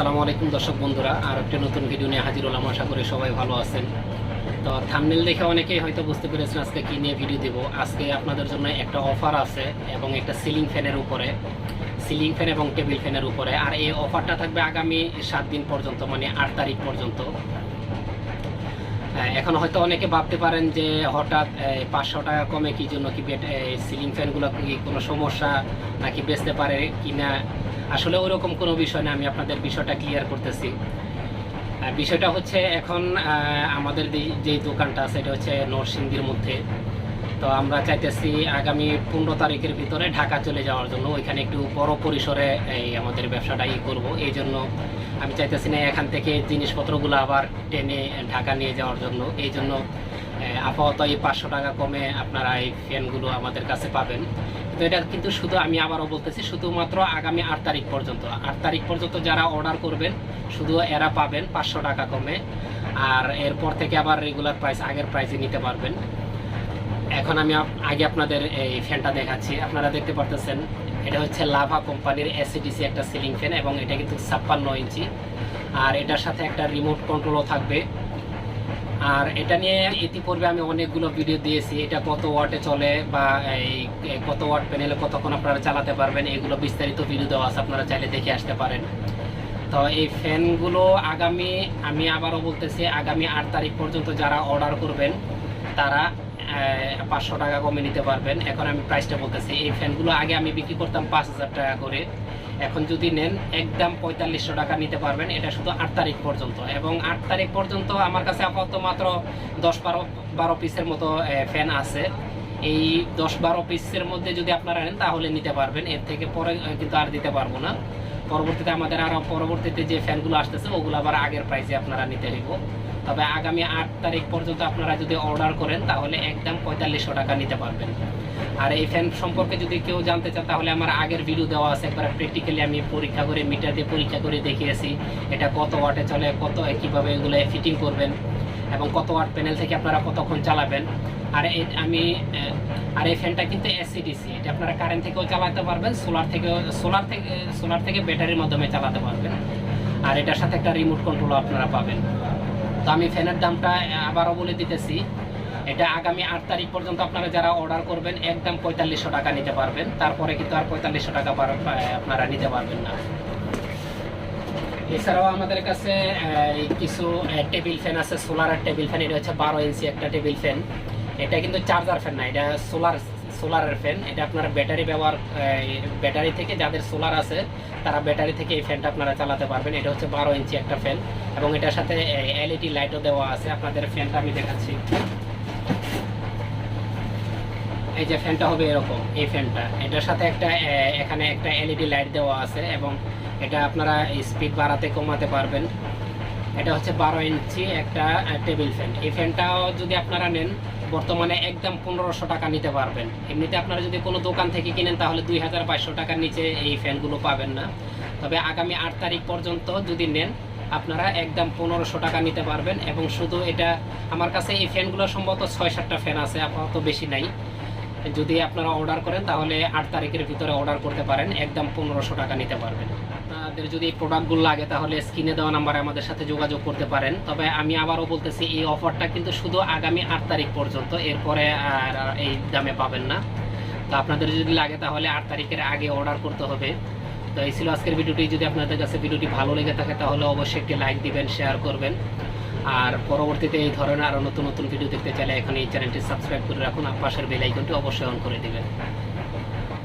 আসসালামু আলাইকুম দর্শক বন্ধুরা আর একটা নতুন ভিডিও নিয়ে হাজির হলাম। আশা করি সবাই ভালো আছেন। তো থামনেল দেখে অনেকেই হয়তো বুঝতে পেরেছেন আজকে কী নিয়ে ভিডিও দেব। আজকে আপনাদের জন্য একটা অফার আছে এবং একটা সিলিং ফ্যানের উপরে সিলিং ফ্যান এবং টেবিল ফ্যানের উপরে। আর এই অফারটা থাকবে আগামী সাত দিন পর্যন্ত মানে আট তারিখ পর্যন্ত। হ্যাঁ, এখন হয়তো অনেকে ভাবতে পারেন যে হঠাৎ পাঁচশো টাকা কমে কি জন্য কি সিলিং ফ্যানগুলো কি কোনো সমস্যা নাকি বেচতে পারে কি না আসলে ওরকম কোনো বিষয় না, আমি আপনাদের বিষয়টা ক্লিয়ার করতেছি। বিষয়টা হচ্ছে এখন আমাদের যেই দোকানটা আছে, এটা হচ্ছে নরসিংদীর মধ্যে। তো আমরা চাইতেছি আগামী পনেরো তারিখের ভিতরে ঢাকা চলে যাওয়ার জন্য, ওইখানে একটু বড় পরিসরে এই আমাদের ব্যবসাটা ই করব। এই জন্য আমি চাইতেছি না এখান থেকে জিনিসপত্রগুলো আবার টেনে ঢাকা নিয়ে যাওয়ার জন্য। এই জন্য আপাতত এই পাঁচশো টাকা কমে আপনারা এই ফ্যানগুলো আমাদের কাছে পাবেন। তো এটা কিন্তু শুধু আমি আবারও বলতেছি, শুধুমাত্র আগামী আট তারিখ পর্যন্ত। আট তারিখ পর্যন্ত যারা অর্ডার করবেন, শুধু এরা পাবেন পাঁচশো টাকা কমে। আর এরপর থেকে আবার রেগুলার প্রাইস আগের প্রাইসে নিতে পারবেন। এখন আমি আগে আপনাদের এই ফ্যানটা দেখাচ্ছি। আপনারা দেখতে পারতেছেন, এটা হচ্ছে লাভা কোম্পানির এসিডিসি একটা সিলিং ফ্যান এবং এটা কিন্তু ছাপ্পান্ন ইঞ্চি। আর এটার সাথে একটা রিমোট কন্ট্রোলও থাকবে। আর এটা নিয়ে ইতিপূর্বে আমি অনেকগুলো ভিডিও দিয়েছি। এটা কত ওয়াটে চলে বা এই কত ওয়াট প্যানেলে কতক্ষণ আপনারা চালাতে পারবেন, এগুলো বিস্তারিত ভিডিও দেওয়া আছে, আপনারা চাইলে দেখে আসতে পারেন। তো এই ফ্যানগুলো আগামী, আমি আবারও বলতেছি, আগামী আট তারিখ পর্যন্ত যারা অর্ডার করবেন, তারা পাঁচশো টাকা কমে নিতে পারবেন। এখন আমি প্রাইসটা বলতেছি, এই ফ্যানগুলো আগে আমি বিক্রি করতাম পাঁচ হাজার টাকা করে। এখন যদি নেন, একদম পঁয়তাল্লিশশো টাকা নিতে পারবেন, এটা শুধু আট তারিখ পর্যন্ত। এবং আট তারিখ পর্যন্ত আমার কাছে আপাতত মাত্র দশ বারো বারো পিসের মতো ফ্যান আছে। এই দশ বারো পিসের মধ্যে যদি আপনারা নেন, তাহলে নিতে পারবেন। এর থেকে পরে কিন্তু আর দিতে পারব না। পরবর্তীতে আমাদের আরও পরবর্তীতে যে ফ্যানগুলো আসতেছে, ওগুলো আবার আগের প্রাইসে আপনারা নিতে হইব। তবে আগামী আট তারিখ পর্যন্ত আপনারা যদি অর্ডার করেন, তাহলে একদম পঁয়তাল্লিশশো টাকা নিতে পারবেন। আর এই ফ্যান সম্পর্কে যদি কেউ জানতে চান তাহলে আমার আগের ভিডিও দেওয়া আছে, একবার প্র্যাকটিক্যালি আমি পরীক্ষা করে মিটার দিয়ে পরীক্ষা করে দেখিয়েছি। এটা কত ওয়াটে চলে, কত কীভাবে এগুলো ফিটিং করবেন, এবং কত ওয়াট প্যানেল থেকে আপনারা কতক্ষণ চালাবেন। আর আমি আর এই ফ্যানটা কিন্তু এসিডিসি এটা আপনারা কারেন্ট থেকেও চালাতে পারবেন সোলার থেকেও সোলার থেকে সোলার থেকে ব্যাটারির মাধ্যমে চালাতে পারবেন। আর এটার সাথে একটা রিমোট কন্ট্রোলও আপনারা পাবেন। তো আমি ফ্যানের দামটা আবারও বলে দিতেছি। এটা আগামী আট তারিখ পর্যন্ত আপনারা যারা অর্ডার করবেন, একদম পঁয়তাল্লিশশো টাকা নিতে পারবেন। তারপরে কিন্তু আর পঁয়তাল্লিশশো টাকা আপনারা নিতে পারবেন না। এছাড়াও আমাদের কাছে কিছু টেবিল ফ্যান আছে, সোলারের টেবিল ফ্যান, এটা হচ্ছে বারো ইঞ্চি একটা টেবিল ফ্যান। এটা কিন্তু চার্জার ফ্যান না, এটা সোলার সোলারের ফ্যান এটা আপনারা ব্যাটারি ব্যবহার ব্যাটারি থেকে যাদের সোলার আছে, তারা ব্যাটারি থেকে এই ফ্যানটা আপনারা চালাতে পারবেন। এটা হচ্ছে বারো ইঞ্চি একটা ফ্যান এবং এটার সাথে এলইডি লাইটও দেওয়া আছে। আপনাদের ফ্যানটা আমি দেখাচ্ছি। এই যে ফ্যানটা হবে এরকম, এই ফ্যানটা এটার সাথে একটা এখানে একটা এলইডি লাইট দেওয়া আছে এবং এটা আপনারা স্পিড বাড়াতে কমাতে পারবেন। এটা হচ্ছে বারো ইঞ্চি একটা টেবিল ফ্যান এই ফ্যানটাও যদি আপনারা নেন বর্তমানে একদম পনেরোশো টাকা নিতে পারবেন। এমনিতে আপনারা যদি কোনো দোকান থেকে কিনেন, তাহলে দুই হাজার বাইশশো টাকার নিচে এই ফ্যানগুলো পাবেন না। তবে আগামী আট তারিখ পর্যন্ত যদি নেন, আপনারা একদম পনেরোশো টাকা নিতে পারবেন এবং শুধু এটা, আমার কাছে এই ফ্যানগুলো সম্ভবত ছয় সাতটা ফ্যান আছে, আপাতত বেশি নাই। যদি আপনারা অর্ডার করেন, তাহলে আট তারিখের ভিতরে অর্ডার করতে পারেন, একদম পনেরোশো টাকা নিতে পারবেন। আপনাদের যদি এই প্রোডাক্টগুলো লাগে, তাহলে স্ক্রিনে দেওয়া নাম্বারে আমাদের সাথে যোগাযোগ করতে পারেন। তবে আমি আবারও বলতেছি, এই অফারটা কিন্তু শুধু আগামী আট তারিখ পর্যন্ত, এরপরে আর এই দামে পাবেন না। তো আপনাদের যদি লাগে, তাহলে আট তারিখের আগে অর্ডার করতে হবে। তো এই ছিল আজকের ভিডিওটি। যদি আপনাদের কাছে ভিডিওটি ভালো লেগে থাকে, তাহলে অবশ্যই একটি লাইক দিবেন শেয়ার করবেন। আর পরবর্তীতে এই ধরনের আরও নতুন নতুন ভিডিও দেখতে চাইলে এখন এই চ্যানেলটি সাবস্ক্রাইব করে রাখুন, আর পাশের বেল আইকনটি অবশ্যই অন করে দিবেন।